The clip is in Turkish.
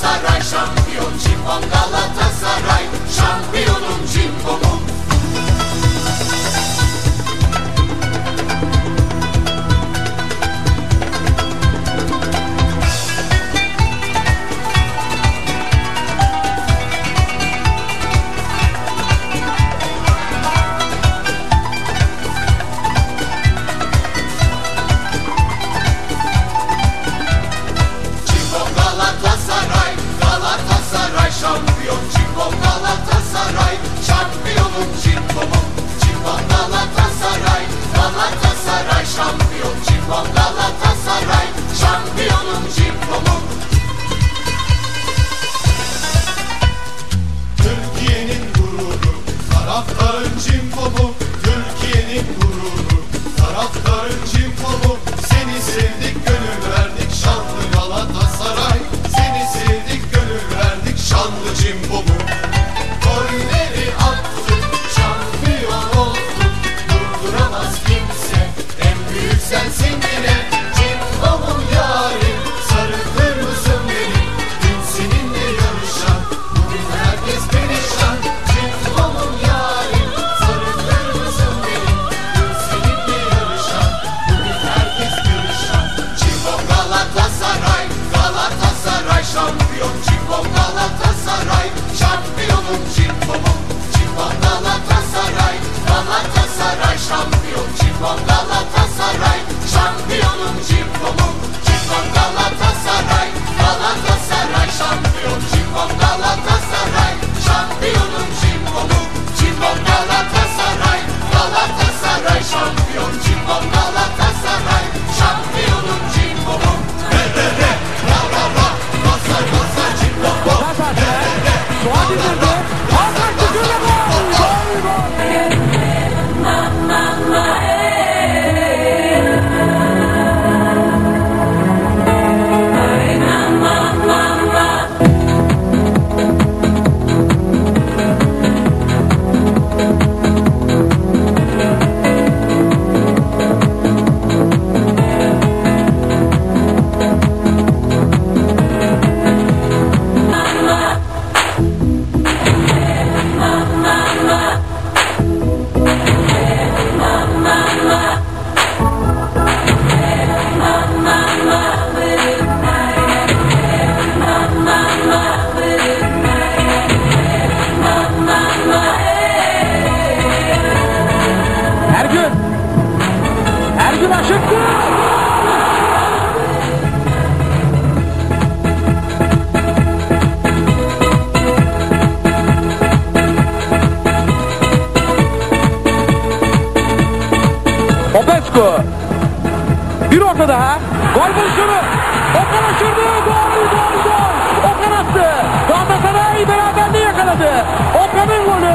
Galatasaray şampiyon Şifon Galatasaray. Jimbo Çimbom'um Çimbom Galatasaray Galatasaray şampiyon Çimbom Galatasaray. İndirdi. Hakan Şükür'le Ergün aşıktı. Popescu. Bir orta daha. Gol pozisyonu. Okan aşırdı. Gol, gol, gol. Okan attı. Galatasaray beraberliği yakaladı. Okan'ın golü.